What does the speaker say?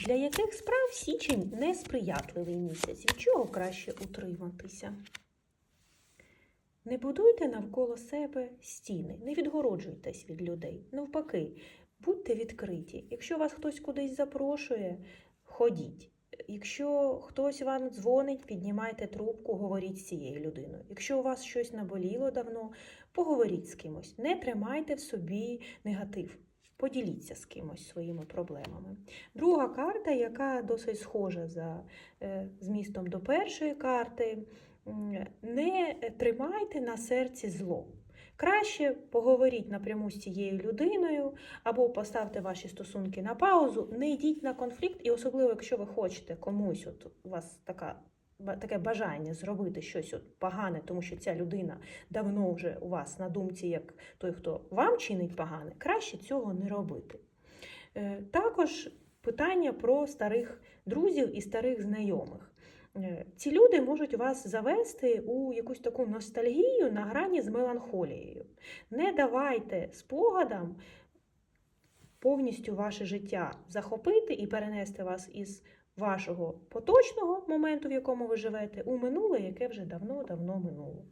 Для яких справ січень несприятливий місяць? Від чого краще утриматися? Не будуйте навколо себе стіни, не відгороджуйтесь від людей. Навпаки, будьте відкриті. Якщо вас хтось кудись запрошує, ходіть. Якщо хтось вам дзвонить, піднімайте трубку, говоріть з цією людиною. Якщо у вас щось наболіло давно, поговоріть з кимось. Не тримайте в собі негатив. Поділіться з кимось своїми проблемами. Друга карта, яка досить схожа за е, змістом до першої карти, не тримайте на серці зло. Краще поговоріть напряму з цією людиною, або поставте ваші стосунки на паузу, не йдіть на конфлікт, і особливо, якщо ви хочете комусь, от у вас така. Таке бажання зробити щось от погане, тому що ця людина давно вже у вас на думці, як той, хто вам чинить погане, краще цього не робити. Е, Також питання про старих друзів і старих знайомих. Е, Ці люди можуть вас завести у якусь таку ностальгію на грані з меланхолією. Не давайте спогадам повністю ваше життя захопити і перенести вас із вашого поточного моменту, в якому ви живете, у минуле, яке вже давно-давно минуло.